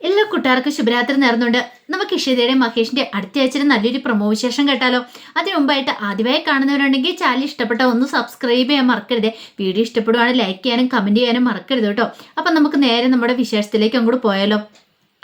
എല്ലാ കൂട്ടുകാർക്കും ശുഭരാത്രി നേർന്നുണ്ട് നമുക്ക് ഇഷിതയുടെ മഹേഷിന്റെ അടുത്ത ആഴ്ചയിൽ നല്ലൊരു പ്രൊമോ വിശേഷം കേട്ടാലോ. അതിനു മുമ്പായിട്ട് ആദ്യമായി കാണുന്നവരുണ്ടെങ്കിൽ ചാനൽ ഇഷ്ടപ്പെട്ട ഒന്ന് സബ്സ്ക്രൈബ് ചെയ്യാൻ മറക്കരുത്. വീഡിയോ ഇഷ്ടപ്പെടുവാണെങ്കിൽ ലൈക്ക് ചെയ്യാനും കമന്റ് ചെയ്യാനും മറക്കരുത് കേട്ടോ. അപ്പം നമുക്ക് നേരെ നമ്മുടെ വിശേഷത്തിലേക്ക് അങ്ങോട്ട് പോയാലോ.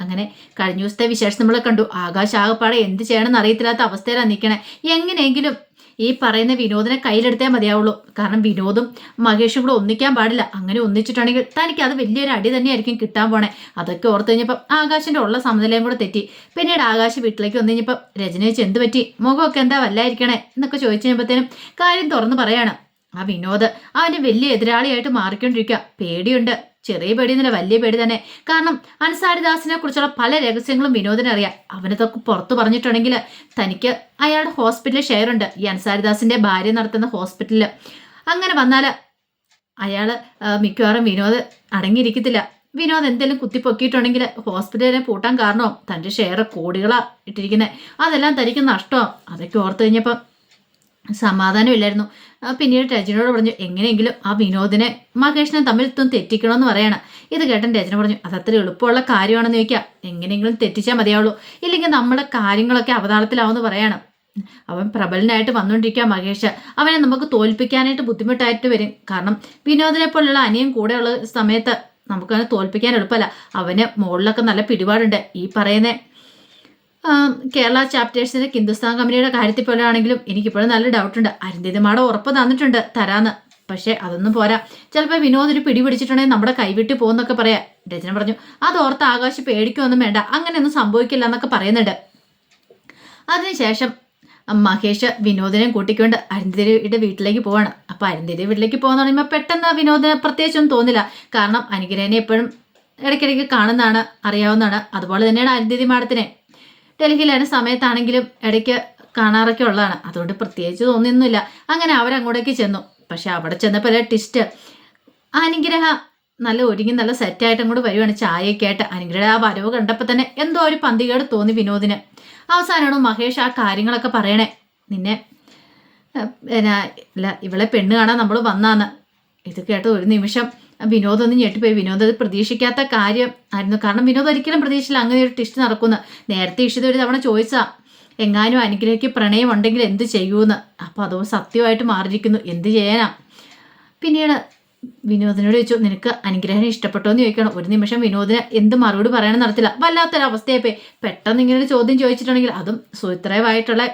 അങ്ങനെ കഴിഞ്ഞ ദിവസത്തെ വിശേഷം നമ്മളെ കണ്ടു. ആകാശ് ആകപ്പാടെ എന്ത് ചെയ്യണമെന്ന് അറിയത്തില്ലാത്ത അവസ്ഥയിലാണ് നിൽക്കണേ എങ്ങനെയെങ്കിലും ഈ പറയുന്ന വിനോദിനെ കയ്യിലെടുത്തേ മതിയാവുള്ളൂ. കാരണം വിനോദും മഹേഷും കൂടെ ഒന്നിക്കാൻ പാടില്ല. അങ്ങനെ ഒന്നിച്ചിട്ടാണെങ്കിൽ തനിക്ക് അത് വലിയൊരു അടി തന്നെയായിരിക്കും കിട്ടാൻ പോണേ. അതൊക്കെ ഓർത്ത് കഴിഞ്ഞപ്പം ആകാശിന്റെ ഉള്ള സമനിലയും കൂടെ തെറ്റി. പിന്നീട് ആകാശ് വീട്ടിലേക്ക് വന്നു കഴിഞ്ഞപ്പം രജനേച്ച് എന്ത് പറ്റി? മുഖമൊക്കെ എന്താ വല്ലായിരിക്കണേ? എന്നൊക്കെ ചോദിച്ചു കഴിഞ്ഞപ്പോഴത്തേനും കാര്യം തുറന്നു പറയാണ്. ആ വിനോദ് അവന് വലിയ എതിരാളിയായിട്ട് മാറിക്കൊണ്ടിരിക്കുക പേടിയുണ്ട്. ചെറിയ പേടി തന്നെ വലിയ പേടി തന്നെ. കാരണം അൻസാരിദാസിനെ കുറിച്ചുള്ള പല രഹസ്യങ്ങളും വിനോദിനെ അറിയാം. അവനതൊക്കെ പുറത്തു പറഞ്ഞിട്ടുണ്ടെങ്കിൽ തനിക്ക് അയാളുടെ ഹോസ്പിറ്റലിൽ ഷെയർ ഉണ്ട്. ഈ അൻസാരിദാസിന്റെ ഭാര്യ നടത്തുന്ന ഹോസ്പിറ്റലിൽ. അങ്ങനെ വന്നാൽ അയാൾ മിക്കവാറും വിനോദ് അടങ്ങിയിരിക്കത്തില്ല. വിനോദ് എന്തെങ്കിലും കുത്തിപ്പൊക്കിയിട്ടുണ്ടെങ്കിൽ ഹോസ്പിറ്റലിനെ പൂട്ടാൻ കാരണവും തന്റെ ഷെയർ കോടികളാണ് ഇട്ടിരിക്കുന്നത് അതെല്ലാം തനിക്ക് നഷ്ടമാവും അതൊക്കെ ഓർത്തു കഴിഞ്ഞപ്പം സമാധാനമില്ലായിരുന്നു. പിന്നീട് രജനോട് പറഞ്ഞു എങ്ങനെയെങ്കിലും ആ വിനോദിനെ മഹേഷിനെ തമ്മിൽ തെറ്റിക്കണമെന്ന് പറയണം. ഇത് കേട്ടൻ രജന പറഞ്ഞു അതത്ര എളുപ്പമുള്ള കാര്യമാണെന്ന് ചോദിക്കാം. എങ്ങനെയെങ്കിലും തെറ്റിച്ചാൽ മതിയാവുള്ളൂ. ഇല്ലെങ്കിൽ നമ്മുടെ കാര്യങ്ങളൊക്കെ അവതാളത്തിലാവുമെന്ന് പറയണം. അവൻ പ്രബലനായിട്ട് വന്നുകൊണ്ടിരിക്കുക മഹേഷ്. അവനെ നമുക്ക് തോൽപ്പിക്കാനായിട്ട് ബുദ്ധിമുട്ടായിട്ട് വരും. കാരണം വിനോദിനെ പോലുള്ള അനിയൻ കൂടെയുള്ള സമയത്ത് നമുക്കവനെ തോൽപ്പിക്കാൻ എളുപ്പമല്ല. അവന് മുകളിലൊക്കെ നല്ല പിടിപാടുണ്ട്. ഈ പറയുന്ന കേരള ചാപ്റ്റേഴ്സിന്റെ ഹിന്ദുസ്ഥാൻ കമ്പനിയുടെ കാര്യത്തിൽ പോലെ ആണെങ്കിലും എനിക്കിപ്പോഴും നല്ല ഡൗട്ടുണ്ട്. അരുന്ധതി മാഡം ഉറപ്പ് തന്നിട്ടുണ്ട്. തരാന്ന്. പക്ഷേ അതൊന്നും പോരാ. ചിലപ്പോൾ വിനോദ് ഒരു പിടി നമ്മുടെ കൈവിട്ട് പോകുന്നൊക്കെ പറയാം. രചന പറഞ്ഞു അത് ഓർത്ത് ആകാശ് പേടിക്കൊന്നും വേണ്ട. അങ്ങനെയൊന്നും സംഭവിക്കില്ല എന്നൊക്കെ പറയുന്നുണ്ട്. അതിനുശേഷം മഹേഷ് വിനോദിനെ കൂട്ടിക്കൊണ്ട് അരുന്ധതിയുടെ വീട്ടിലേക്ക് പോവാണ്. അപ്പോൾ അരുന്ധതിയുടെ വീട്ടിലേക്ക് പോകുന്ന പറയുമ്പോൾ പെട്ടെന്ന് വിനോദിനെ പ്രത്യേകിച്ചൊന്നും തോന്നില്ല. കാരണം അനുഗ്രഹനെ എപ്പോഴും ഇടയ്ക്കിടയ്ക്ക് കാണുന്നതാണ് അറിയാവുന്നതാണ്. അതുപോലെ തന്നെയാണ് അരുന്ധതി മാഡത്തിനെ ഡൽഹിയിലാണ് സമയത്താണെങ്കിലും ഇടയ്ക്ക് കാണാറൊക്കെ ഉള്ളതാണ്. അതുകൊണ്ട് പ്രത്യേകിച്ച് തോന്നിയൊന്നുമില്ല. അങ്ങനെ അവരങ്ങോട്ടേക്ക് ചെന്നു. പക്ഷെ അവിടെ ചെന്നപ്പോൾ ടിസ്റ്റ് അനുഗ്രഹ നല്ല ഒരുങ്ങി നല്ല സെറ്റായിട്ട് അങ്ങോട്ട് വരുവാണ് ചായയൊക്കെ ആയിട്ട്. അനുഗ്രഹ ആ വരവ് കണ്ടപ്പോൾ തന്നെ എന്തോ ഒരു പന്തികേട് തോന്നി വിനോദിന്. അവസാനമാണ് മഹേഷ് ആ കാര്യങ്ങളൊക്കെ പറയണേ. നിന്നെ പിന്നെ ഇല്ല ഇവളെ പെണ്ണ് കാണാൻ നമ്മൾ വന്നാന്ന്. ഇത് കേട്ട് ഒരു നിമിഷം വിനോദ് ഒന്ന് ഞെട്ടിപ്പോയി. വിനോദ് അത് പ്രതീക്ഷിക്കാത്ത കാര്യം ആയിരുന്നു. കാരണം വിനോദ് ഒരിക്കലും പ്രതീക്ഷിച്ചില്ല. അങ്ങനെ ഒരു ടിസ്റ്റ് നടക്കുന്നു. നേരത്തെ ഇഷിത ഒരു തവണ ചോദിച്ചാ എങ്ങാനും അനുഗ്രഹിക്ക് പ്രണയം ഉണ്ടെങ്കിൽ എന്ത് ചെയ്യൂന്ന്? അപ്പോൾ അതോ സത്യമായിട്ട് മാറിയിരിക്കുന്നു. എന്ത് ചെയ്യാനാ? പിന്നീട് വിനോദിനോട് ചോദിച്ചു നിനക്ക് അനുഗ്രഹം ഇഷ്ടപ്പെട്ടോ എന്ന് ചോദിക്കണം ഒരു നിമിഷം വിനോദിനെ എന്ത് മറുപടി പറയാനും നടത്തില്ല വല്ലാത്തൊരവസ്ഥയെ പോയി പെട്ടെന്ന് ഇങ്ങനെ ഒരു ചോദ്യം ചോദിച്ചിട്ടുണ്ടെങ്കിൽ അതും സുത്രയമായിട്ടുള്ള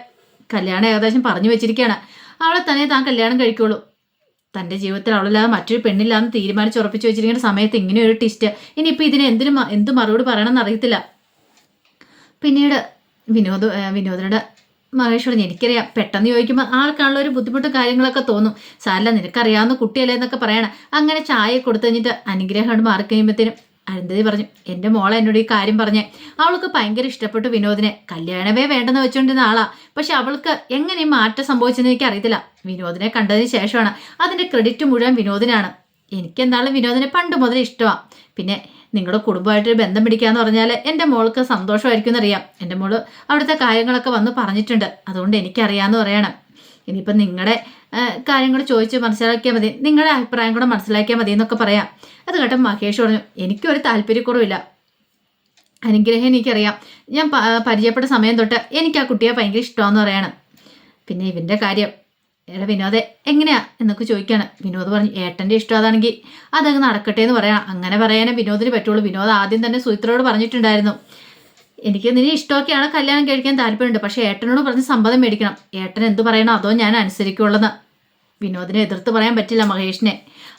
കല്യാണം ഏകദേശം പറഞ്ഞു വെച്ചിരിക്കുകയാണ്. അവളെ തന്നെ താൻ കല്യാണം കഴിക്കുള്ളൂ. തന്റെ ജീവിതത്തിൽ അവളല്ലാതെ മറ്റൊരു പെണ്ണില്ലാന്ന് തീരുമാനിച്ച് ഉറപ്പിച്ചു വെച്ചിരിക്കുന്ന സമയത്ത് ഇങ്ങനെ ഒരു ടിസ്റ്റ് ഇനിയിപ്പോൾ ഇതിന് എന്തിനു എന്ത് മറുപടി പറയണമെന്ന് അറിയത്തില്ല. പിന്നീട് വിനോദ് മഹേഷ് പറഞ്ഞു എനിക്കറിയാം പെട്ടെന്ന് ചോദിക്കുമ്പോൾ ആൾക്കാണുള്ള ഒരു ബുദ്ധിമുട്ടും കാര്യങ്ങളൊക്കെ തോന്നും. സാരല്ല നിനക്കറിയാവുന്ന കുട്ടിയല്ലേ എന്നൊക്കെ പറയണം. അങ്ങനെ ചായ കൊടുത്തു കഴിഞ്ഞിട്ട് അനുഗ്രഹം മാറി കഴിയുമ്പോഴത്തേനും അരുന്ധതി പറഞ്ഞു എന്റെ മോളെ എന്നോട് ഈ കാര്യം പറഞ്ഞേ അവൾക്ക് ഭയങ്കര ഇഷ്ടപ്പെട്ടു വിനോദിനെ. കല്യാണമേ വേണ്ടെന്ന് വെച്ചുകൊണ്ടിരുന്ന ആളാ. പക്ഷെ അവൾക്ക് എങ്ങനെ മാറ്റം സംഭവിച്ചെന്ന് എനിക്ക് അറിയത്തില്ല വിനോദിനെ കണ്ടതിന് ശേഷമാണ് അതിന്റെ ക്രെഡിറ്റ് മുഴുവൻ വിനോദിനാണ്. എനിക്ക് എനിക്കെന്തായാലും വിനോദിനെ പണ്ട് മുതൽ ഇഷ്ടമാണ് പിന്നെ നിങ്ങളുടെ കുടുംബമായിട്ട് ബന്ധം പിടിക്കാന്ന് പറഞ്ഞാൽ എന്റെ മോൾക്ക് സന്തോഷമായിരിക്കും എന്നറിയാം എന്റെ മോൾ അവിടുത്തെ കാര്യങ്ങളൊക്കെ വന്ന് പറഞ്ഞിട്ടുണ്ട്. അതുകൊണ്ട് എനിക്കറിയാമെന്ന് പറയണം. ഇനിയിപ്പം നിങ്ങളുടെ കാര്യങ്ങൾ ചോദിച്ച് മനസ്സിലാക്കിയാൽ മതി. നിങ്ങളുടെ അഭിപ്രായം കൂടെ മനസ്സിലാക്കിയാൽ മതി എന്നൊക്കെ പറയാം. അത് കേട്ടോ മഹേഷ് പറഞ്ഞു എനിക്കൊരു താല്പര്യക്കുറവില്ല. അനുഗ്രഹം എനിക്കറിയാം. ഞാൻ പരിചയപ്പെട്ട സമയം തൊട്ട് എനിക്ക് ആ കുട്ടിയെ ഭയങ്കര ഇഷ്ടമാണെന്ന് പറയണം. പിന്നെ ഇവന്റെ കാര്യം എടാ വിനോദെ എങ്ങനെയാ? എന്നൊക്കെ ചോദിക്കാണ്. വിനോദ് പറഞ്ഞു ഏട്ടന്റെ ഇഷ്ടം അതാണെങ്കിൽ അതങ്ങ് നടക്കട്ടെ എന്ന് പറയണം അങ്ങനെ പറയാനേ വിനോദിന് പറ്റുള്ളൂ. വിനോദ് ആദ്യം തന്നെ സുഹിത്രോട് പറഞ്ഞിട്ടുണ്ടായിരുന്നു. എനിക്ക് നിന്നെ ഇഷ്ടമൊക്കെയാണ് കല്യാണം കഴിക്കാൻ താല്പര്യമുണ്ട് പക്ഷേ ഏട്ടനോട് പറഞ്ഞ് സമ്മതം മേടിക്കണം. ഏട്ടൻ എന്ത് പറയണോ അതോ ഞാൻ അനുസരിക്കുള്ളത് വിനോദിനെ എതിർത്ത് പറയാൻ പറ്റില്ല മഹേഷിനെ.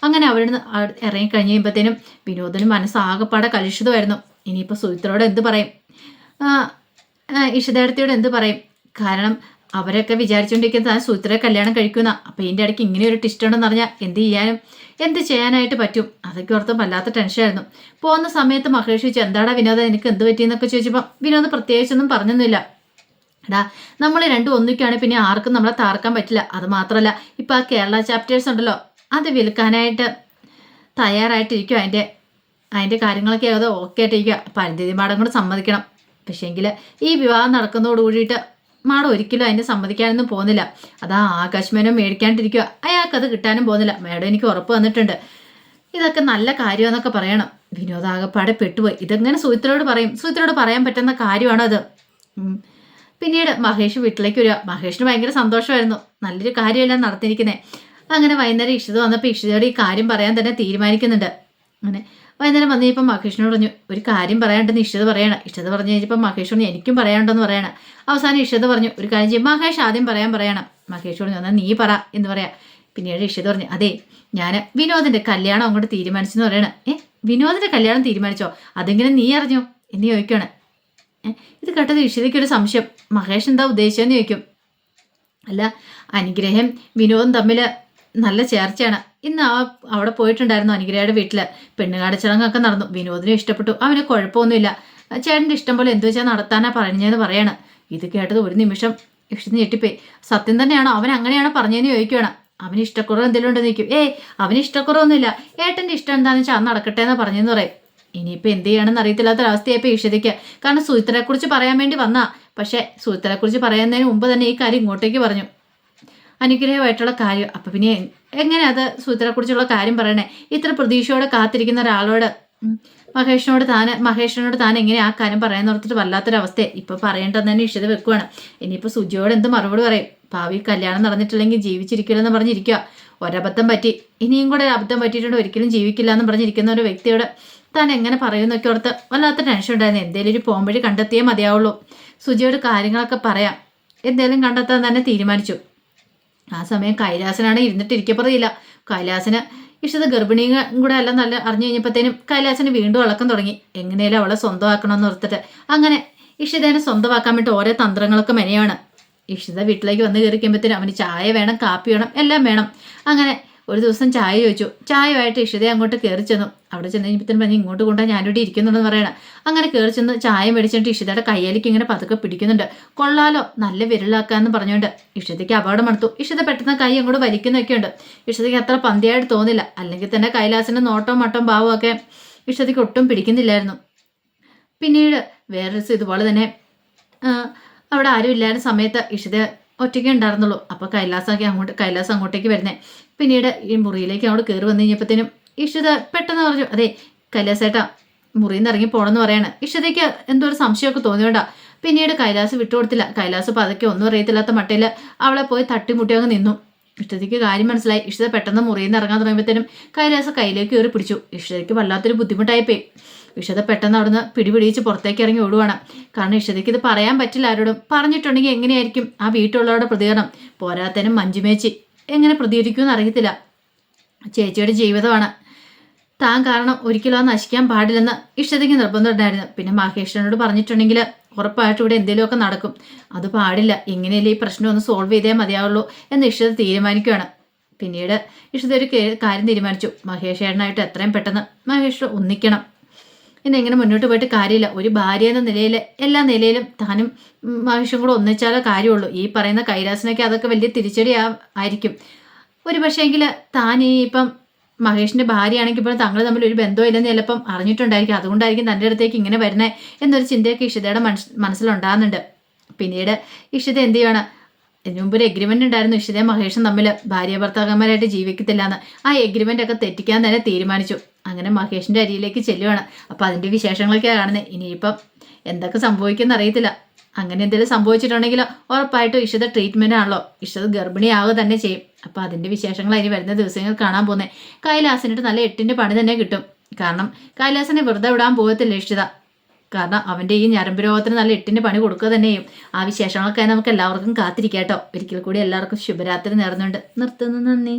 അങ്ങനെ അവിടെ നിന്ന് ഇറങ്ങി കഴിഞ്ഞ് കഴിയുമ്പോഴത്തേനും വിനോദിന് മനസ്സാകപ്പാടെ കലുഷിതമായിരുന്നു. ഇനിയിപ്പോൾ സുഹിത്രോട് എന്ത് പറയും? ഇഷിതേടത്തിയോട് എന്ത് പറയും? കാരണം അവരൊക്കെ വിചാരിച്ചുകൊണ്ടിരിക്കുന്ന താൻ സുഹിത്രയെ കല്യാണം കഴിക്കുന്ന. അപ്പം ഇതിന്റെ ഇടയ്ക്ക് ഇങ്ങനെ ഒരു ടിസ്റ്റ് ഉണ്ടെന്ന് പറഞ്ഞാൽ എന്ത് ചെയ്യാനും എന്ത് ചെയ്യാനായിട്ട് പറ്റും? അതൊക്കെ ഓർത്ത് വല്ലാത്ത ടെൻഷനായിരുന്നു പോകുന്ന സമയത്ത് മഹേഷ് ചോദിച്ചു എന്താടാ വിനോദം എനിക്ക് എന്ത് പറ്റിയെന്നൊക്കെ ചോദിച്ചപ്പോൾ വിനോദ് പ്രത്യേകിച്ചൊന്നും പറഞ്ഞൊന്നുമില്ല. എടാ നമ്മൾ രണ്ടും ഒന്നിക്കുകയാണ് പിന്നെ ആർക്കും നമ്മളെ താർക്കാൻ പറ്റില്ല. അത് മാത്രമല്ല ഇപ്പം ആ കേരള ചാപ്റ്റേഴ്സ് ഉണ്ടല്ലോ അത് വിൽക്കാനായിട്ട് തയ്യാറായിട്ടിരിക്കും അതിന്റെ അതിന്റെ കാര്യങ്ങളൊക്കെ അത് ഓക്കെ ആയിട്ടിരിക്കുക പരിസ്ഥിതി മാഡം കൂടെ സമ്മതിക്കണം. പക്ഷേങ്കിൽ ഈ വിവാഹം നടക്കുന്നതോട് കൂടിയിട്ട് മാഡം ഒരിക്കലും അതിനെ സമ്മതിക്കാനൊന്നും പോകുന്നില്ല. അതാ ആകാശ് മേനോ മേടിക്കാണ്ടിരിക്കുക അയാൾക്കത് കിട്ടാനും പോകുന്നില്ല. മാഡം എനിക്ക് ഉറപ്പ് വന്നിട്ടുണ്ട് ഇതൊക്കെ നല്ല കാര്യമെന്നൊക്കെ പറയണം. വിനോദാകപ്പാടെ പെട്ടുപോയി. ഇതെങ്ങനെ സുഹിത്രയോട് പറയും? സുഹിത്രയോട് പറയാൻ പറ്റുന്ന കാര്യമാണോ അത്? പിന്നീട് മഹേഷ് വീട്ടിലേക്ക് വരിക. മഹേഷിന് ഭയങ്കര സന്തോഷമായിരുന്നു. നല്ലൊരു കാര്യമല്ല നടത്തിയിരിക്കുന്നത് അങ്ങനെ വൈകുന്നേരം ഇഷിത വന്നപ്പോൾ ഇഷിതയോട് ഈ കാര്യം പറയാൻ തന്നെ തീരുമാനിക്കുന്നുണ്ട്. അങ്ങനെ വൈകുന്നേരം വന്നു കഴിഞ്ഞപ്പോൾ മഹേഷിനോട് പറഞ്ഞു ഒരു കാര്യം പറയാണ്ടെന്ന് ഇഷ്ടത പറയണം. ഇഷ്ടത പറഞ്ഞു കഴിഞ്ഞപ്പോൾ മഹേഷോട് എനിക്കും പറയാനുണ്ടെന്ന് പറയണം. അവസാനം ഇഷ്ടത പറഞ്ഞു ഒരു കാര്യം ചെയ്യും മഹേഷ് ആദ്യം പറയാൻ പറയണം. മഹേഷോട് എന്നാൽ നീ പറ എന്ന് പറയാം. പിന്നീട് ഇഷ്ടത പറഞ്ഞു അതെ ഞാൻ വിനോദിന്റെ കല്യാണം അങ്ങോട്ട് തീരുമാനിച്ചെന്ന് പറയണം. ഏ വിനോദിന്റെ കല്യാണം തീരുമാനിച്ചോ? അതെങ്ങനെ നീ അറിഞ്ഞോ? എന്ന് ചോദിക്കുകയാണ് ഇത് കേട്ടത് ഇഷിതയ്ക്ക് ഒരു സംശയം. മഹേഷ് എന്താ ഉദ്ദേശിച്ചതെന്ന് ചോദിക്കും. അല്ല അനുഗ്രഹം വിനോദം തമ്മിൽ നല്ല ചേർച്ചയാണ്. ഇന്ന് ആ അവിടെ പോയിട്ടുണ്ടായിരുന്നു അനുഗ്രഹയുടെ വീട്ടിൽ പെണ്ണുകാട് ചടങ്ങൊക്കെ നടന്നു. വിനോദിനെ ഇഷ്ടപ്പെട്ടു. അവന് കുഴപ്പമൊന്നുമില്ല. ചേട്ടന്റെ ഇഷ്ടം പോലെ എന്തു വെച്ചാൽ നടത്താനാ പറഞ്ഞതെന്ന് പറയാണ്. ഇത് കേട്ടത് ഒരു നിമിഷം ഇഷ്ടം ഞെട്ടിപ്പോയി. സത്യം തന്നെയാണോ? അവൻ അങ്ങനെയാണോ പറഞ്ഞതെന്ന് ചോദിക്കുകയാണ് അവന് ഇഷ്ടക്കുറവ് എന്തെങ്കിലും ഉണ്ടെന്ന് നിൽക്കും ഏയ് അവന് ഇഷ്ടക്കുറവൊന്നുമില്ല. ഏട്ടന്റെ ഇഷ്ടം എന്താണെന്ന് വെച്ചാൽ അന്ന് നടക്കട്ടെ എന്ന് പറഞ്ഞെന്ന് പറയും. ഇനിയിപ്പോൾ എന്ത് ചെയ്യണമെന്ന് അറിയത്തില്ലാത്തൊരവസ്ഥയായപ്പോൾ ഈശ്വതിക്ക് കാരണം സുഹിത്രയെക്കുറിച്ച് പറയാൻ വേണ്ടി വന്നാ. പക്ഷേ സുഹിത്രയെക്കുറിച്ച് പറയുന്നതിന് മുമ്പ് തന്നെ ഈ കാര്യം ഇങ്ങോട്ടേക്ക് പറഞ്ഞു. അനുഗ്രഹമായിട്ടുള്ള കാര്യം. അപ്പം പിന്നെ എങ്ങനെ അത് സൂത്രക്കുറിച്ചുള്ള കാര്യം പറയണേ? ഇത്ര പ്രതീക്ഷയോടെ കാത്തിരിക്കുന്ന ഒരാളോട് മഹേഷിനോട് താൻ മഹേഷിനോട് താൻ എങ്ങനെ ആ കാര്യം പറയാൻ ഓർത്തിട്ട് വല്ലാത്തൊരവസ്ഥയെ ഇപ്പൊ പറയേണ്ടത് തന്നെ ഇഷ്ടത വെക്കുവാണ്. ഇനിയിപ്പോൾ സുജിയോട് എന്ത് മറുപടി പറയും? ഭാവി കല്യാണം നടന്നിട്ടില്ലെങ്കിൽ ജീവിച്ചിരിക്കില്ലെന്ന് പറഞ്ഞിരിക്കുക ഒരബദ്ധം പറ്റി. ഇനിയും കൂടെ ഒരു അബദ്ധം പറ്റിയിട്ടുണ്ട് ഒരിക്കലും ജീവിക്കില്ല എന്ന് പറഞ്ഞിരിക്കുന്ന ഒരു വ്യക്തിയോട് താൻ എങ്ങനെ പറയുന്നൊക്കെ ഓർത്ത് വല്ലാത്ത ടെൻഷൻ ഉണ്ടായിരുന്നു. എന്തേലും ഒരു പോംവഴി കണ്ടെത്തിയേ മതിയാവുള്ളൂ. സുജിയോട് കാര്യങ്ങളൊക്കെ പറയാം. എന്തേലും കണ്ടെത്താൻ തന്നെ തീരുമാനിച്ചു. ആ സമയം കൈലാസനാണ് ഇരുന്നിട്ട് പറയില്ല. കൈലാസന് ഇഷ്ടത് ഗർഭിണിയും കൂടെ എല്ലാം നല്ല അറിഞ്ഞു കഴിഞ്ഞപ്പോഴത്തേനും കൈലാസന് വീണ്ടും ഇളക്കം തുടങ്ങി. എങ്ങനെയാലും അവളെ സ്വന്തമാക്കണമെന്ന് ഓർത്തിട്ട്. അങ്ങനെ ഇഷിതേനെ സ്വന്തമാക്കാൻ വേണ്ടി ഓരോ തന്ത്രങ്ങളൊക്കെ മെനയാണ്. ഇഷിത വീട്ടിലേക്ക് വന്ന് കയറിക്കുമ്പോഴത്തേനും അവന് ചായ വേണം കാപ്പി വേണം എല്ലാം വേണം. അങ്ങനെ ഒരു ദിവസം ചായ ചോദിച്ചു. ചായമായിട്ട് ഇഷിതയെ അങ്ങോട്ട് കയറി ചെന്നു. അവിടെ ചെന്ന് കഴിഞ്ഞപ്പോൾ പറഞ്ഞ് ഇങ്ങോട്ട് കൊണ്ടാ ഞാനിവിടെ ഇരിക്കുന്നുണ്ടെന്ന് പറയണം. അങ്ങനെ കയറി ചെന്ന് ചായ മേടിച്ചിട്ട് ഇഷിതയുടെ കയ്യിലേക്ക് ഇങ്ങനെ പതുക്കെ പിടിക്കുന്നുണ്ട്. കൊള്ളാലോ നല്ല വിരലാക്കാന്ന് പറഞ്ഞുകൊണ്ട് ഇഷിതയ്ക്ക് അപകടം എടുത്തു ഇഷിത പെട്ടെന്ന് കൈ അങ്ങോട്ട് വലിക്കുന്നൊക്കെ ഉണ്ട്. ഇഷിതയ്ക്ക് അത്ര പന്തിയായിട്ട് തോന്നില്ല. അല്ലെങ്കിൽ തന്നെ കൈലാസിന്റെ നോട്ടം മട്ടം ഭാവം ഒക്കെ ഇഷിതയ്ക്ക് ഒട്ടും പിടിക്കുന്നില്ലായിരുന്നു. പിന്നീട് വേറൊരു ഇതുപോലെ തന്നെ അവിടെ ആരും ഇല്ലാത്ത സമയത്ത് ഇഷിത ഒറ്റയ്ക്ക് ഉണ്ടായിരുന്നുള്ളൂ. അപ്പോൾ കൈലാസമൊക്കെ അങ്ങോട്ട് കൈലാസം അങ്ങോട്ടേക്ക് വരുന്നേ. പിന്നീട് ഈ മുറിയിലേക്ക് അങ്ങോട്ട് കയറി വന്നു കഴിഞ്ഞപ്പോഴത്തേനും ഇഷിത പെട്ടെന്ന് പറഞ്ഞു അതെ കൈലാസേട്ടാ മുറിയിൽ നിന്ന് ഇറങ്ങി പോണെന്ന് പറയാണ്. ഇഷിതയ്ക്ക് എന്തോ ഒരു സംശയമൊക്കെ തോന്നിയോണ്ടാ. പിന്നീട് കൈലാസ് വിട്ടുകൊടുത്തില്ല. കൈലാസ് പതുക്കെ ഒന്നും അറിയത്തില്ലാത്ത മട്ടയിൽ അവളെ പോയി തട്ടിമുട്ടി അങ്ങ് നിന്നു. ഇഷ്ടതയ്ക്ക് കാര്യം മനസ്സിലായി. ഇഷ്ടത പെട്ടെന്ന് മുറിയിൽ നിന്ന് ഇറങ്ങാൻ തുടങ്ങിയപ്പോഴത്തേനും കൈലാസ കയ്യിലേക്ക് കയറി പിടിച്ചു. ഇഷ്ടതയ്ക്ക് വല്ലാത്തൊരു ബുദ്ധിമുട്ടായി ഇഷ്ടത പെട്ടെന്ന് അവിടുന്ന് പിടിപിടിച്ച് പുറത്തേക്ക് ഇറങ്ങി ഓടുവാണ്. കാരണം ഇഷ്ടതയ്ക്ക് ഇത് പറയാൻ പറ്റില്ല ആരോടും. പറഞ്ഞിട്ടുണ്ടെങ്കിൽ എങ്ങനെയായിരിക്കും ആ വീട്ടിലുള്ളവരുടെ പ്രതികരണം? പോരാത്തനും മഞ്ജുമേച്ചി എങ്ങനെ പ്രതികരിക്കുമെന്ന് അറിയത്തില്ല. ചേച്ചിയുടെ ജീവിതമാണ്. താൻ കാരണം ഒരിക്കലും അത് നശിക്കാൻ പാടില്ലെന്ന് ഇഷ്ടതയ്ക്ക് നിർബന്ധമുണ്ടായിരുന്നു. പിന്നെ മഹേഷിനോട് പറഞ്ഞിട്ടുണ്ടെങ്കിൽ ഉറപ്പായിട്ടും ഇവിടെ എന്തെങ്കിലുമൊക്കെ നടക്കും. അത് പാടില്ല. എങ്ങനെയല്ലേ ഈ പ്രശ്നം ഒന്ന് സോൾവ് ചെയ്തേ മതിയാവുള്ളൂ എന്ന് ഇഷ്ടത തീരുമാനിക്കുകയാണ്. പിന്നീട് ഇഷ്ടത ഒരു കാര്യം തീരുമാനിച്ചു. മഹേഷ് എത്രയും പെട്ടെന്ന് മഹേഷ് ഒന്നിക്കണം. ഇന്ന് എങ്ങനെ മുന്നോട്ട് പോയിട്ട് കാര്യമില്ല. ഒരു ഭാര്യ എന്ന നിലയിൽ എല്ലാ നിലയിലും താനും മഹേഷും കൂടെ ഒന്നിച്ചാലേ കാര്യമുള്ളൂ. ഈ പറയുന്ന കൈലാസിനൊക്കെ അതൊക്കെ വലിയ തിരിച്ചടി ആയിരിക്കും. ഒരു പക്ഷേ എങ്കിൽ താൻ ഈ ഇപ്പം മഹേഷിന്റെ ഭാര്യയാണെങ്കിൽ ഇപ്പോൾ തങ്ങൾ തമ്മിൽ ഒരു ബന്ധവും ഇല്ലെന്ന് ചിലപ്പം അറിഞ്ഞിട്ടുണ്ടായിരിക്കും. അതുകൊണ്ടായിരിക്കും തന്റെ അടുത്തേക്ക് ഇങ്ങനെ വരുന്നേ എന്നൊരു ചിന്തയൊക്കെ ഇഷിതയുടെ മനസ് മനസ്സിലുണ്ടാകുന്നുണ്ട്. പിന്നീട് ഇഷിത എന്ത് ചെയ്യണം? ഇതിനു മുമ്പ് ഒരു എഗ്രിമെന്റ് ഉണ്ടായിരുന്നു. ഇഷിതയും മഹേഷും തമ്മിൽ ഭാര്യ ഭർത്താക്കന്മാരായിട്ട് ജീവിക്കത്തില്ല എന്ന് ആ എഗ്രിമെന്റ് ഒക്കെ തെറ്റിക്കാൻ തന്നെ തീരുമാനിച്ചു. അങ്ങനെ മഹേഷിന്റെ അരിയിലേക്ക് ചെല്ലുവാണ്. അപ്പൊ അതിന്റെ വിശേഷങ്ങളൊക്കെ കാണുന്നത് ഇനിയിപ്പം എന്തൊക്കെ സംഭവിക്കുമെന്ന് അറിയത്തില്ല. അങ്ങനെ എന്തെങ്കിലും സംഭവിച്ചിട്ടുണ്ടെങ്കിലോ ഉറപ്പായിട്ടും ഇഷിത ട്രീറ്റ്മെന്റ് ആണല്ലോ. ഇഷിത ഗർഭിണിയാവുക തന്നെ ചെയ്യും. അപ്പൊ അതിന്റെ വിശേഷങ്ങൾ ഇനി വരുന്ന ദിവസങ്ങൾ കാണാൻ പോകുന്നത് കൈലാസിനിട്ട് നല്ല എട്ടിന്റെ പണി തന്നെ കിട്ടും. കാരണം കൈലാസിനെ വെറുതെ വിടാൻ പോകത്തില്ല ഇഷിത. കാരണം അവന്റെ ഈ ഞരമ്പ് രോഗത്തിന് നല്ല എട്ടിന്റെ പണി കൊടുക്കുക തന്നെ ചെയ്യും. ആ വിശേഷങ്ങളൊക്കെ നമുക്ക് എല്ലാവർക്കും കാത്തിരിക്കാട്ടോ ഒരിക്കൽ കൂടി എല്ലാവർക്കും ശുഭരാത്രി നേർന്നുണ്ട് നിർത്തുന്നു നന്ദി.